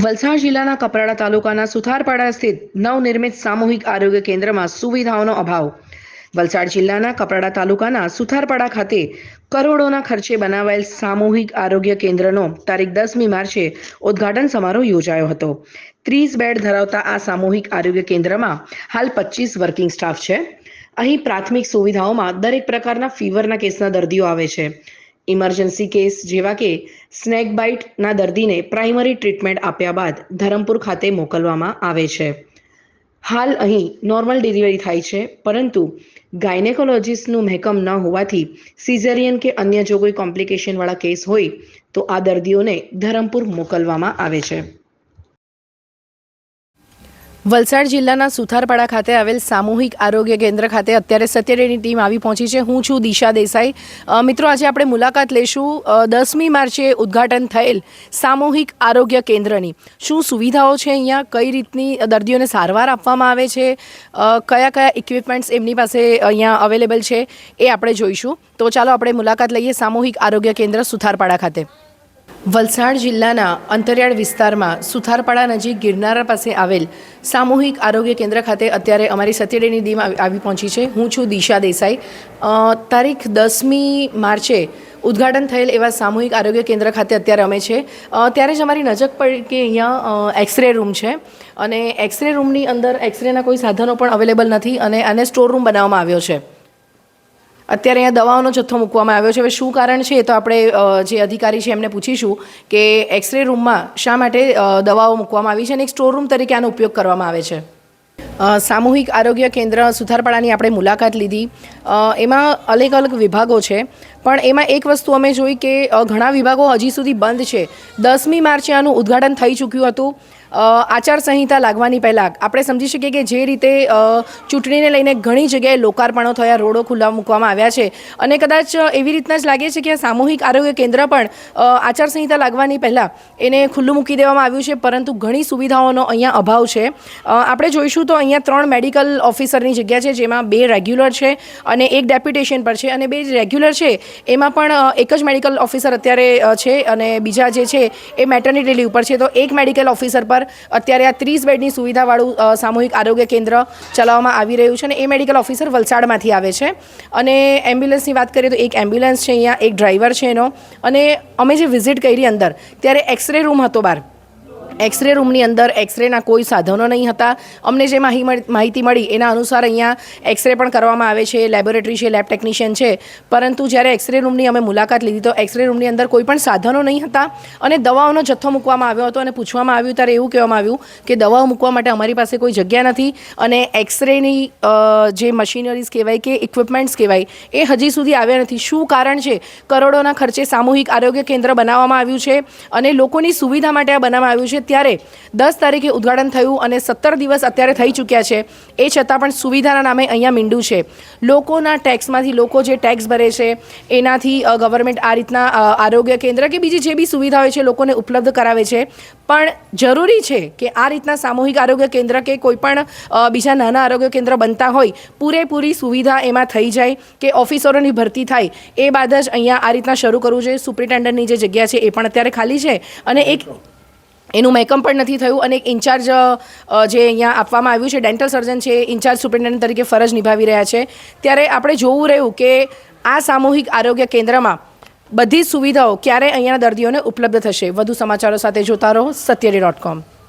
વલસાડ જિલ્લાના કપરાડા તાલુકાના સુથારપાડા સ્થિત નવનિર્મિત સામૂહિક આરોગ્ય કેન્દ્રમાં સુવિધાઓનો અભાવ. વલસાડ જિલ્લાના કપરાડા તાલુકાના સુથારપાડા ખાતે કરોડોના ખર્ચે બનાવાયેલ સામૂહિક આરોગ્ય કેન્દ્રનો તારીખ દસમી માર્ચે ઉદ્ઘાટન સમારોહ યોજાયો હતો. ત્રીસ બેડ ધરાવતા આ સામૂહિક આરોગ્ય કેન્દ્રમાં હાલ પચીસ વર્કિંગ સ્ટાફ છે. અહીં પ્રાથમિક સુવિધાઓમાં દરેક પ્રકારના ફીવરના કેસના દર્દીઓ આવે છે. ઇમરજન્સી કેસ જેવા કે સ્નેક બાઇટના દર્દીને પ્રાઇમરી ટ્રીટમેન્ટ આપ્યા બાદ ધરમપુર ખાતે મોકલવામાં આવે છે. હાલ અહીં નોર્મલ ડિલિવરી થાય છે, પરંતુ ગાયનેકોલોજીસ્ટનું મહેકમ ન હોવાથી સિઝેરિયન કે અન્ય જો કોઈ કોમ્પ્લિકેશનવાળા કેસ હોય તો આ દર્દીઓને ધરમપુર મોકલવામાં આવે છે. વલસાડ જિલ્લાના સુથારપાડા ખાતે આવેલ સામૂહિક આરોગ્ય કેન્દ્ર ખાતે અત્યારે સત્યડેની ટીમ આવી પહોંચી છે. હું છું દિશા દેસાઈ. મિત્રો, આજે આપણે મુલાકાત લેશું. દસમી માર્ચે ઉદ્ઘાટન થયેલ સામૂહિક આરોગ્ય કેન્દ્રની. શું સુવિધાઓ છે અહીંયા? કઈ રીતની દર્દીઓને સારવાર આપવામાં આવે છે? કયા કયા ઇક્વિપમેન્ટ્સ એમની પાસે અહીંયા અવેલેબલ છે એ આપણે જોઈશું. તો ચાલો આપણે મુલાકાત લઈએ સામૂહિક આરોગ્ય કેન્દ્ર સુથારપાડા ખાતે. વલસાડ જિલ્લાના અંતરિયાળ વિસ્તારમાં સુથારપાડા નજીક ગિરનારા પાસે આવેલ સામૂહિક આરોગ્ય કેન્દ્ર ખાતે અત્યારે અમારી સત્યડેની ટીમ આવી પહોંચી છે. હું છું દિશા દેસાઈ. તારીખ દસમી માર્ચે ઉદ્ઘાટન થયેલ એવા સામૂહિક આરોગ્ય કેન્દ્ર ખાતે અત્યારે અમે છે. ત્યારે જ અમારી નજર પડી કે અહીંયા એક્સરે રૂમ છે અને એક્સરે રૂમની અંદર એક્સરેના કોઈ સાધનો પણ અવેલેબલ નથી અને આને સ્ટોર રૂમ બનાવવામાં આવ્યો છે. અત્યારે અહીંયા દવાઓનો જથ્થો મૂકવામાં આવ્યો છે. હવે શું કારણ છે એ તો આપણે જે અધિકારી છે એમને પૂછીશું કે એક્સરે રૂમમાં શા માટે દવાઓ મૂકવામાં આવી છે અને એક સ્ટોર રૂમ તરીકે આનો ઉપયોગ કરવામાં આવે છે. સામૂહિક આરોગ્ય કેન્દ્ર સુથારપાડાની આપણે મુલાકાત લીધી. એમાં અલગ અલગ વિભાગો છે. પણ એમાં એક વસ્તુ અમે જોઈ કે ઘણા વિભાગો હજી સુધી બંધ છે. દસમી માર્ચે આનું ઉદ્ઘાટન થઈ ચૂક્યું હતું. આચારસંહિતા લાગવાની પહેલાં આપણે સમજી શકીએ કે જે રીતે ચૂંટણીને લઈને ઘણી જગ્યાએ લોકાર્પણો થયા, રોડો ખુલ્લા મૂકવામાં આવ્યા છે. અને કદાચ એવી રીતના જ લાગે છે કે આ સામૂહિક આરોગ્ય કેન્દ્ર પણ આચારસંહિતા લાગવાની પહેલાં એને ખુલ્લું મૂકી દેવામાં આવ્યું છે, પરંતુ ઘણી સુવિધાઓનો અહીંયા અભાવ છે. આપણે જોઈશું તો અહીંયા ત્રણ મેડિકલ ઓફિસરની જગ્યા છે, જેમાં બે રેગ્યુલર છે અને એક ડેપ્યુટેશન પર છે. અને બે રેગ્યુલર છે એમાં પણ એક જ મેડિકલ ઓફિસર અત્યારે છે અને બીજા જે છે એ મેટર્નિટી લીવ પર છે. તો એક મેડિકલ ઓફિસર પર અત્યારે આ ત્રીસ બેડની સુવિધાવાળું સામૂહિક આરોગ્ય કેન્દ્ર ચલાવવામાં આવી રહ્યું છે અને એ મેડિકલ ઓફિસર વલસાડમાંથી આવે છે. અને એમ્બ્યુલન્સની વાત કરીએ તો એક એમ્બ્યુલન્સ છે, અહીંયા એક ડ્રાઈવર છે એનો. અને અમે જે વિઝિટ કરી અંદર, ત્યારે એક્સરે રૂમ હતો બહાર. એક્સરે રૂમની અંદર એક્સરેના કોઈ સાધનો નહીં હતા. અમને જે માહી માહિતી મળી એના અનુસાર અહીંયા એક્સરે પણ કરવામાં આવે છે લેબોરેટરી છે લેબ ટેકનિશિયન છે. પરંતુ જ્યારે એક્સરે રૂમની અમે મુલાકાત લીધી તો એક્સરે રૂમની અંદર કોઈ પણ સાધનો નહીં હતા અને દવાઓનો જથ્થો મૂકવામાં આવ્યો હતો અને પૂછવામાં આવ્યું, ત્યારે એવું કહેવામાં આવ્યું કે દવાઓ મૂકવા માટે અમારી પાસે કોઈ જગ્યા નથી અને એક્સરેની જે મશીનરીઝ કહેવાય કે ઇક્વિપમેન્ટ્સ કહેવાય એ હજી સુધી આવ્યા નથી. શું કારણ છે? કરોડોના ખર્ચે સામૂહિક આરોગ્ય કેન્દ્ર બનાવવામાં આવ્યું છે અને લોકોની સુવિધા માટે આ બનાવવામાં આવ્યું છે. ત્યારે દસ તારીખે ઉદ્ઘાટન થયું અને સત્તર દિવસ અત્યારે થઈ ચૂક્યા છે. એ છતાં પણ સુવિધાના નામે અહીંયા મીંડું છે. લોકોના ટેક્સમાંથી લોકો જે ટેક્સ ભરે છે, એનાથી ગવર્મેન્ટ આ રીતના આરોગ્ય કેન્દ્ર કે બીજી જે બી સુવિધા હોય છે લોકોને ઉપલબ્ધ કરાવે છે. પણ જરૂરી છે કે આ રીતના સામૂહિક આરોગ્ય કેન્દ્ર કે કોઈપણ બીજા નાના આરોગ્ય કેન્દ્ર બનતા હોય, પૂરેપૂરી સુવિધા એમાં થઈ જાય કે ઓફિસરોની ભરતી થાય, એ બાદ જ અહીંયા આ રીતના શરૂ કરવું જોઈએ. સુપ્રિન્ટેન્ડન્ટની જે જગ્યા છે એ પણ અત્યારે ખાલી છે અને એક એનું મેકમ પણ નથી થયું અને એક ઇન્ચાર્જ જે અહીંયા આપવામાં આવ્યું છે, ડેન્ટલ સર્જન છે ઇન્ચાર્જ સુપ્રિન્ટેન્ડન્ટ તરીકે ફરજ નિભાવી રહ્યા છે. ત્યારે આપણે જોવું રહ્યું કે આ સામૂહિક આરોગ્ય કેન્દ્રમાં બધી સુવિધાઓ ક્યારે અહીંયાના દર્દીઓને ઉપલબ્ધ થશે? વધુ સમાચારો સાથે જોતા રહો સત્યડી ડોટ કોમ.